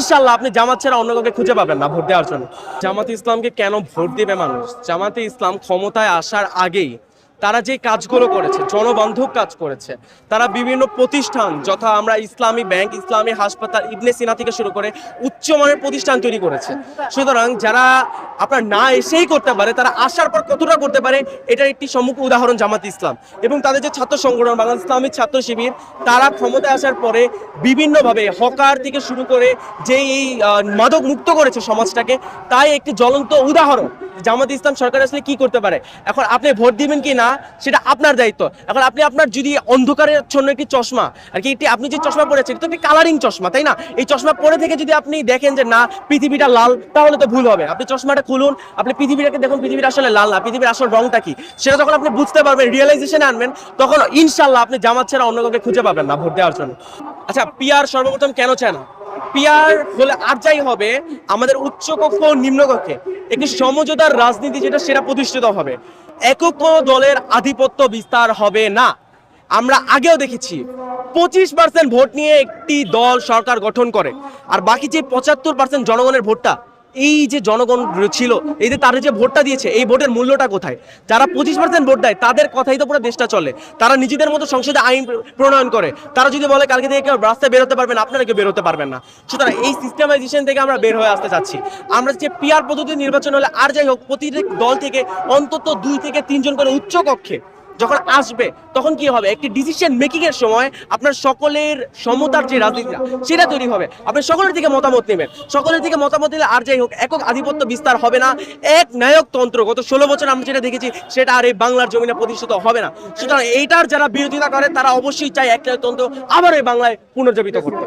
ইনশাল্লাহ আপনি জামাত ছাড়া অন্য কাউকে খুঁজে পাবেন না ভোট দেওয়ার জন্য। জামাত ইসলামকে কেন ভোট দিবে মানুষ? জামাতে ইসলাম ক্ষমতায় আসার আগেই তারা যে কাজগুলো করেছে, জনবান্ধব কাজ করেছে, তারা বিভিন্ন প্রতিষ্ঠান যথা আমরা ইসলামী ব্যাংক, ইসলামী হাসপাতাল, ইবনে সিনা থেকে শুরু করে উচ্চমানের প্রতিষ্ঠান তৈরি করেছে। সুতরাং যারা আপনার না এসেই করতে পারে, তারা আসার পর কতটা করতে পারে, এটার একটি সম্মুখ উদাহরণ জামাত ইসলাম। এবং তাদের যে ছাত্র সংগঠন, বাংলাদেশ ইসলামী ছাত্র শিবির, তারা ক্ষমতায় আসার পরে বিভিন্নভাবে হকার থেকে শুরু করে যে এই মাদক মুক্ত করেছে সমাজটাকে, তাই একটি জ্বলন্ত উদাহরণ। জামাত ইসলাম সরকার আসলে কি করতে পারে? এখন আপনি ভোট দিবেন কি না, সেটা আপনার দায়িত্ব। এখন আপনি আপনার যদি অন্ধকারের জন্য একটি চশমা, আর কি একটি, আপনি যে চশমা পরেছেন, এটা তো একটি কালারিং চশমা, তাই না? এই চশমা পরে থেকে যদি আপনি দেখেন যে না, পৃথিবীটা লাল, তাহলে তো ভুল হবে। আপনি চশমাটা খুলুন, আপনি পৃথিবীটাকে দেখুন পৃথিবীটা আসলে লাল না, পৃথিবীর আসল রংটা কি? সেটা যখন আপনি বুঝতে পারবেন রিয়েলাইজেশনে আনবেন, তখন ইনশাল্লাহ আপনি জামাত ছাড়া অন্য কাউকে খুঁজে পাবেন না ভোট দেওয়ার জন্য। আচ্ছা পিয়ার সর্বপ্রথম কেন চায় না? পিয়ার হলে আর যাই হবে, আমাদের উচ্চকক্ষ ও নিম্ন কক্ষে একটি সমঝোতার রাজনীতি যেটা সেটা প্রতিষ্ঠিত হবে। একক কোনো দলের আধিপত্য বিস্তার হবে না। আমরা আগেও দেখেছি, পঁচিশ পার্সেন্ট ভোট নিয়ে একটি দল সরকার গঠন করে, আর বাকি যে পঁচাত্তর পার্সেন্ট জনগণের ভোটটা এই যে জনগণ ছিল, এই যে তারা যে ভোটটা দিয়েছে, এই ভোটের মূল্যটা কোথায়? যারা পঁচিশ পার্সেন্ট ভোট দেয়, তাদের কথাই তো পুরো দেশটা চলে। তারা নিজেদের মতো সংসদে আইন প্রণয়ন করে। তারা যদি বলে কালকে থেকে কেউ রাস্তায় বেরোতে পারবেন আপনারা কেউ বেরোতে পারবেন না। সুতরাং এই সিস্টেমাইজেশন থেকে আমরা বের হয়ে আসতে চাচ্ছি। আমরা যে পিয়ার পদ্ধতি নির্বাচন হলে আর যাই হোক, প্রতিটি দল থেকে অন্তত দুই থেকে তিনজন করে উচ্চ কক্ষে যখন আসবে, তখন কি হবে? একটি ডিসিশন মেকিং এর সময় আপনার সকলের সমতার যে রাজনীতিটা, সেটা তৈরি হবে। আপনি সকলের থেকে মতামত নেবেন। সকলের থেকে মতামত নিলে আর যাই হোক, একক আধিপত্য বিস্তার হবে না। এক নায়ক তন্ত্র গত ষোলো বছর আমরা যেটা দেখেছি, সেটা আর এই বাংলার জমিনে প্রতিষ্ঠিত হবে না। সুতরাং এইটার যারা বিরোধিতা করে, তারা অবশ্যই চায় এক নায়ক তন্ত্র আবার এই বাংলায় পুনর্জীবিত করতে।